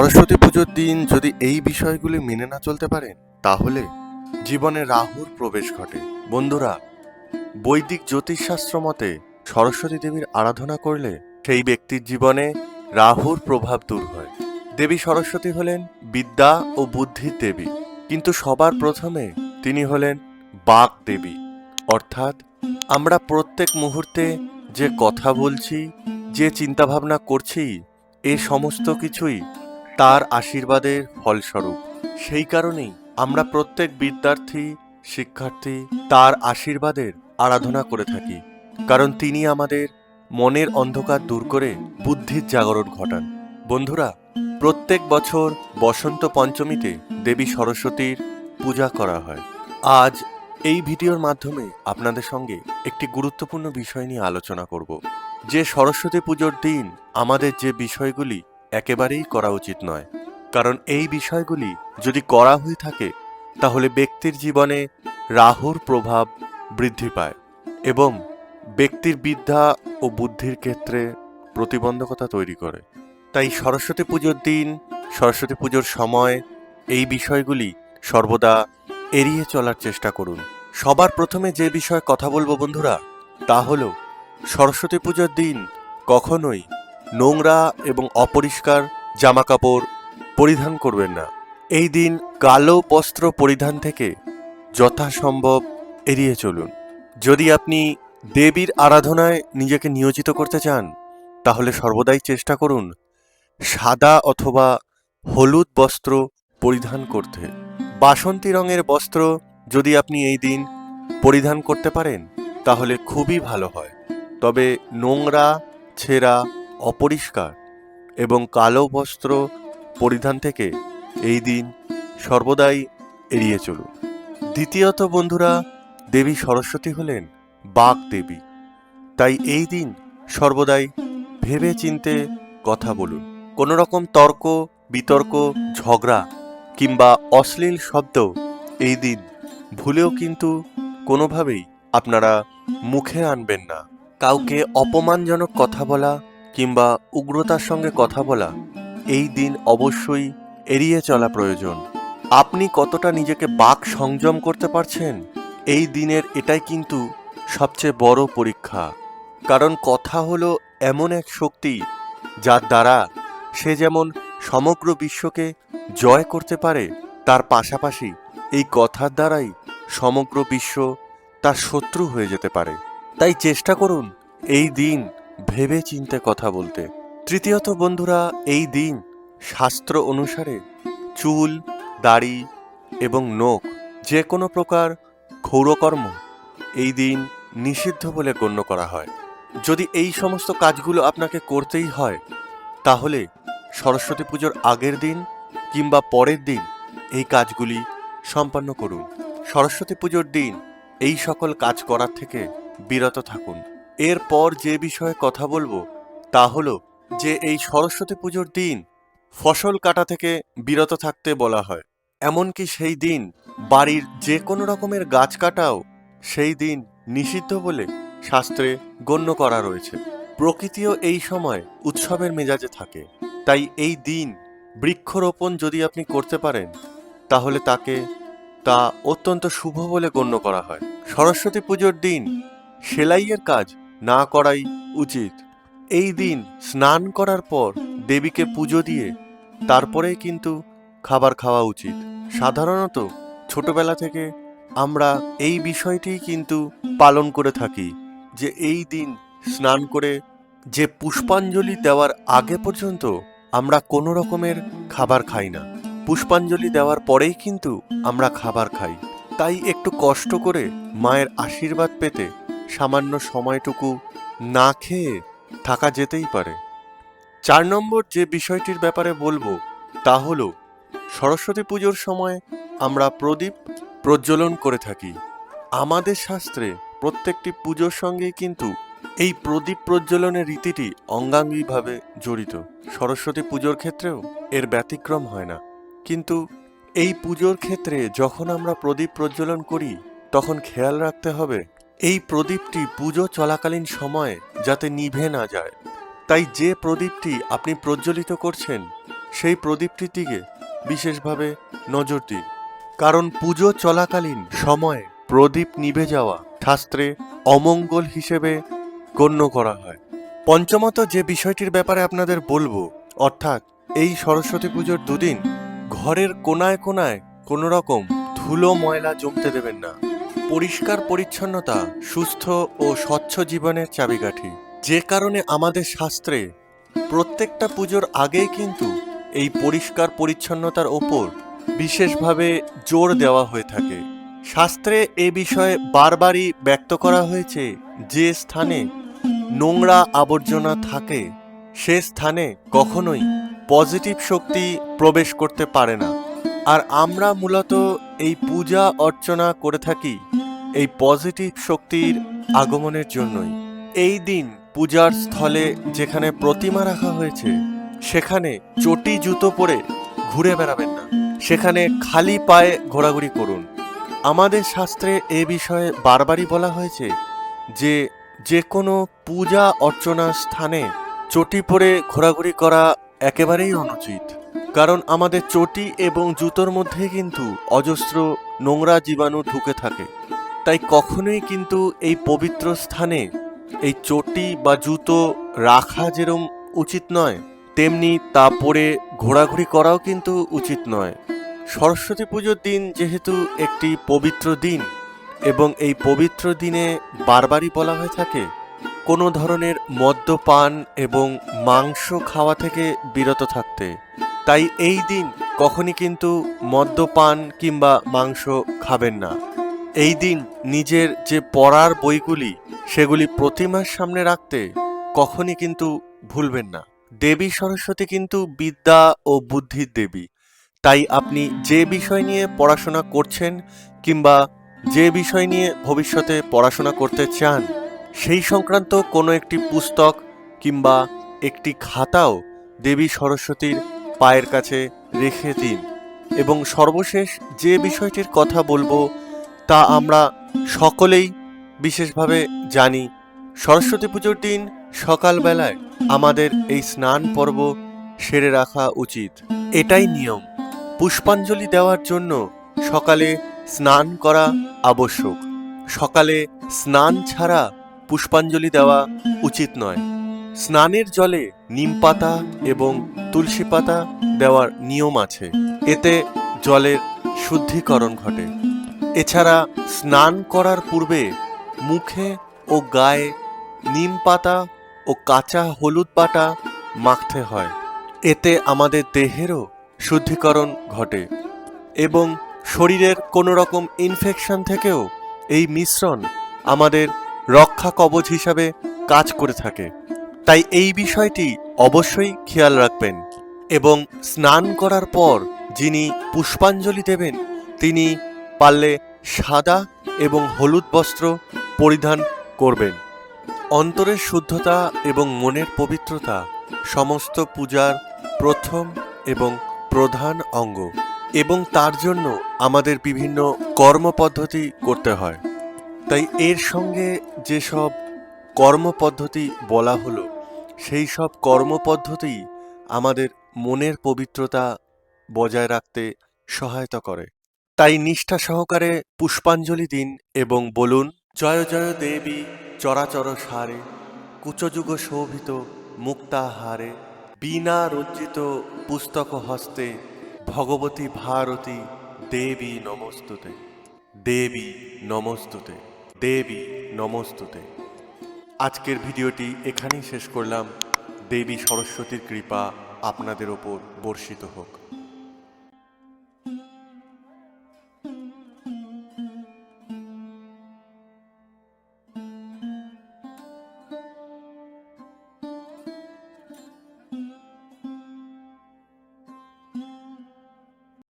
সরস্বতী পুজোর দিন যদি এই বিষয়গুলি মেনে না চলতে পারেন তাহলে জীবনে রাহুর প্রবেশ ঘটে। বন্ধুরা, বৈদিক জ্যোতিষশাস্ত্র মতে সরস্বতী দেবীর আরাধনা করলে সেই ব্যক্তির জীবনে রাহুর প্রভাব দূর হয়। দেবী সরস্বতী হলেন বিদ্যা ও বুদ্ধির দেবী, কিন্তু সবার প্রথমে তিনি হলেন বাক দেবী। অর্থাৎ আমরা প্রত্যেক মুহূর্তে যে কথা বলছি, যে চিন্তাভাবনা করছি, এ সমস্ত কিছুই তার আশীর্বাদের ফলস্বরূপ। সেই কারণেই আমরা প্রত্যেক বিদ্যার্থী, শিক্ষার্থী তার আশীর্বাদের আরাধনা করে থাকি। কারণ তিনি আমাদের মনের অন্ধকার দূর করে বুদ্ধির জাগরণ ঘটান। বন্ধুরা, প্রত্যেক বছর বসন্ত পঞ্চমীতে দেবী সরস্বতীর পূজা করা হয়। আজ এই ভিডিওর মাধ্যমে আপনাদের সঙ্গে একটি গুরুত্বপূর্ণ বিষয় নিয়ে আলোচনা করব। যে সরস্বতী পুজোর দিন আমাদের যে বিষয়গুলি একেবারেই করা উচিত নয়। কারণ এই বিষয়গুলি যদি করা হয়ে থাকে, তাহলে ব্যক্তির জীবনে রাহুর প্রভাব বৃদ্ধি পায় এবং ব্যক্তির বিদ্যা ও বুদ্ধির ক্ষেত্রে প্রতিবন্ধকতা তৈরি করে। তাই সরস্বতী পুজোর দিন, সরস্বতী পুজোর সময় এই বিষয়গুলি সর্বদা এড়িয়ে চলার চেষ্টা করুন। সবার প্রথমে যে বিষয়ে কথা বলব বন্ধুরা, তা হলো, সরস্বতী পুজোর দিন কখনোই নোংরা এবং অপরিষ্কার জামাকাপড় পরিধান করবেন না। এই দিন কালো বস্ত্র পরিধান থেকে যথাসম্ভব এড়িয়ে চলুন। যদি আপনি দেবীর আরাধনায় নিজেকে নিয়োজিত করতে চান, তাহলে সর্বদাই চেষ্টা করুন সাদা অথবা হলুদ বস্ত্র পরিধান করতে। বাসন্তী রঙের বস্ত্র যদি আপনি এই দিন পরিধান করতে পারেন, তাহলে খুবই ভালো হয়। তবে নোংরা, ছেঁড়া অপরিষ্কার এবং কালো বস্ত্র পরিধান থেকে এই দিন সর্বদাই এড়িয়ে চলুন। দ্বিতীয়ত বন্ধুরা, দেবী সরস্বতী হলেন বাক দেবী। তাই এই দিন সর্বদাই ভেবে চিনতে কথা বলুন। কোনো রকম তর্ক, বিতর্ক, ঝগড়া কিংবা অশ্লীল শব্দ এই দিন ভুলেও কিন্তু কোনোভাবেই আপনারা মুখে আনবেন না। কাউকে অপমানজনক কথা বলা কিংবা উগ্রতার সঙ্গে কথা বলা, এই দিন অবশ্যই এড়িয়ে চলা প্রয়োজন। আপনি কতটা নিজেকে বাক সংযম করতে পারছেন, এই দিনের এটাই কিন্তু সবচেয়ে বড় পরীক্ষা। কারণ কথা হলো এমন এক শক্তি, যার দ্বারা সে যেমন সমগ্র বিশ্বকে জয় করতে পারে, তার পাশাপাশি এই কথার দ্বারাই সমগ্র বিশ্ব তার শত্রু হয়ে যেতে পারে। তাই চেষ্টা করুন, এই দিন ভেবে চিনতে কথা বলতে। তৃতীয়ত, বন্ধুরা, এই দিন শাস্ত্র অনুসারে চুল, দাড়ি এবং নখ যে কোনো প্রকার ক্ষৌরকর্ম এই দিন নিষিদ্ধ বলে গণ্য করা হয়। যদি এই সমস্ত কাজগুলো আপনাকে করতেই হয়, তাহলে সরস্বতী পুজোর আগের দিন কিংবা পরের দিন এই কাজগুলি সম্পন্ন করুন। সরস্বতী পুজোর দিন এই সকল কাজ করার থেকে বিরত থাকুন। এরপর যে বিষয়ে কথা বলব, তা হলো যে এই সরস্বতী পুজোর দিন ফসল কাটা থেকে বিরত থাকতে বলা হয়। এমনকি সেই দিন বাড়ির যে কোনো রকমের গাছ কাটাও সেই দিন নিষিদ্ধ বলে শাস্ত্রে গণ্য করা রয়েছে। প্রকৃতিও এই সময় উৎসবের মেজাজে থাকে। তাই এই দিন বৃক্ষরোপণ যদি আপনি করতে পারেন, তাহলে তাকে তা অত্যন্ত শুভ বলে গণ্য করা হয়। সরস্বতী পুজোর দিন সেলাইয়ের কাজ না করাই উচিত। এই দিন স্নান করার পর দেবীকে পুজো দিয়ে তারপরেই কিন্তু খাবার খাওয়া উচিত। সাধারণত ছোটবেলা থেকে আমরা এই বিষয়টি কিন্তু পালন করে থাকি যে এই দিন স্নান করে যে পুষ্পাঞ্জলি দেওয়ার আগে পর্যন্ত আমরা কোনো রকমের খাবার খাই না। পুষ্পাঞ্জলি দেওয়ার পরেই কিন্তু আমরা খাবার খাই। তাই একটু কষ্ট করে মায়ের আশীর্বাদ পেতে সামান্য সময়টুকু না খেয়ে থাকা যেতেই পারে। চার নম্বর যে বিষয়টির ব্যাপারে বলব, তা হলো, সরস্বতী পুজোর সময় আমরা প্রদীপ প্রজ্বলন করে থাকি। আমাদের শাস্ত্রে প্রত্যেকটি পুজোর সঙ্গেই কিন্তু এই প্রদীপ প্রজ্বলনের রীতিটি অঙ্গাঙ্গিভাবে জড়িত। সরস্বতী পুজোর ক্ষেত্রেও এর ব্যতিক্রম হয় না। কিন্তু এই পুজোর ক্ষেত্রে যখন আমরা প্রদীপ প্রজ্বলন করি, তখন খেয়াল রাখতে হবে এই প্রদীপটি পুজো চলাকালীন সময়ে যাতে নিভে না যায়। তাই যে প্রদীপটি আপনি প্রজ্বলিত করছেন, সেই প্রদীপটির দিকে বিশেষভাবে নজর দিন। কারণ পুজো চলাকালীন সময়ে প্রদীপ নিভে যাওয়া শাস্ত্রে অমঙ্গল হিসেবে গণ্য করা হয়। পঞ্চমত যে বিষয়টির ব্যাপারে আপনাদের বলব, অর্থাৎ এই সরস্বতী পুজোর দুদিন ঘরের কোনায় কোনায় কোনো রকম ধুলো ময়লা জমতে দেবেন না। পরিষ্কার পরিচ্ছন্নতা, সুস্থ ও স্বচ্ছ জীবনের চাবিকাঠি। যে কারণে আমাদের শাস্ত্রে প্রত্যেকটা পুজোর আগেই কিন্তু এই পরিষ্কার পরিচ্ছন্নতার ওপর বিশেষভাবে জোর দেওয়া হয়ে থাকে। শাস্ত্রে এ বিষয়ে বারবারই ব্যক্ত করা হয়েছে যে স্থানে নোংরা আবর্জনা থাকে, সে স্থানে কখনোই পজিটিভ শক্তি প্রবেশ করতে পারে না। আর আমরা মূলত এই পূজা অর্চনা করে থাকি এই পজিটিভ শক্তির আগমনের জন্যই। এই দিন পূজার স্থলে যেখানে প্রতিমা রাখা হয়েছে, সেখানে চটি জুতো পরে ঘুরে বেড়াবেন না। সেখানে খালি পায়ে ঘোরাঘুরি করুন। আমাদের শাস্ত্রে এ বিষয়ে বারবারই বলা হয়েছে যে যে কোনো পূজা অর্চনা স্থানে চটি পরে ঘোরাঘুরি করা একেবারেই অনুচিত। কারণ আমাদের চটি এবং জুতোর মধ্যে কিন্তু অজস্র নোংরা জীবাণু ঢুকে থাকে। তাই কখনোই কিন্তু এই পবিত্র স্থানে এই চটি বা জুতো রাখা যেরম উচিত নয়, তেমনি তা পরে ঘোরাঘুরি করাও কিন্তু উচিত নয়। সরস্বতী পুজোর দিন যেহেতু একটি পবিত্র দিন এবং এই পবিত্র দিনে বারবারই বলা হয়ে থাকে, কোনো ধরনের মদ্যপান এবং মাংস খাওয়া থেকে বিরত থাকতে। তাই এই দিন কখনই কিন্তু মদ্যপান কিংবা মাংস খাবেন না। এই দিন নিজের যে পড়ার বইগুলি সেগুলি প্রতিমার সামনে রাখতে কখনই কিন্তু ভুলবেন না। দেবী সরস্বতী কিন্তু বিদ্যা ও বুদ্ধির দেবী। তাই আপনি যে বিষয় নিয়ে পড়াশোনা করছেন কিংবা যে বিষয় নিয়ে ভবিষ্যতে পড়াশোনা করতে চান, সেই সংক্রান্ত কোনো একটি পুস্তক কিংবা একটি খাতাও দেবী সরস্বতীর পায়ের কাছে রেখে দিন। এবং সর্বশেষ যে বিষয়টির কথা বলব তা আমরা সকলেই বিশেষভাবে জানি। সরস্বতী পুজোর দিন সকালবেলায় আমাদের এই স্নান পর্ব সেরে রাখা উচিত। এটাই নিয়ম। পুষ্পাঞ্জলি দেওয়ার জন্য সকালে স্নান করা আবশ্যক। সকালে স্নান ছাড়া পুষ্পাঞ্জলি দেওয়া উচিত নয়। স্নানের জলে নিম পাতা এবং তুলসী পাতা দেওয়ার নিয়ম আছে। এতে জলের শুদ্ধিকরণ ঘটে। এছাড়া স্নান করার পূর্বে মুখে ও গায়ে নিম পাতা ও কাঁচা হলুদ পাতা মাখতে হয়। এতে আমাদের দেহেরও শুদ্ধিকরণ ঘটে এবং শরীরের কোনো রকম ইনফেকশন থেকেও এই মিশ্রণ আমাদের রক্ষা কবচ হিসাবে কাজ করে থাকে। তাই এই বিষয়টি অবশ্যই খেয়াল রাখবেন এবং স্নান করার পর যিনি পুষ্পাঞ্জলি দেবেন, তিনি পারলে সাদা এবং হলুদ বস্ত্র পরিধান করবেন। অন্তরের শুদ্ধতা এবং মনের পবিত্রতা সমস্ত পূজার প্রথম এবং প্রধান অঙ্গ। এবং তার জন্য আমাদের বিভিন্ন কর্মপদ্ধতি করতে হয়। তাই এর সঙ্গে যেসব কর্মপদ্ধতি বলা হলো, সেই সব কর্মপদ্ধতি আমাদের মনের পবিত্রতা বজায় রাখতে সহায়তা করে। তাই নিষ্ঠা সহকারে পুষ্পাঞ্জলি দিন এবং বলুন, জয় জয় দেবী, চরাচর সারে, কুচযুগ শোভিত, মুক্তাহারে। বিনা রঞ্জিত পুস্তক হস্তে, ভগবতী ভারতী, দেবী নমস্তুতে। দেবী নমস্তুতে দেবী নমস্তুতে। আজকের ভিডিওটি এখানেই শেষ করলাম। দেবী সরস্বতীর কৃপা আপনাদের ওপর বর্ষিত হোক।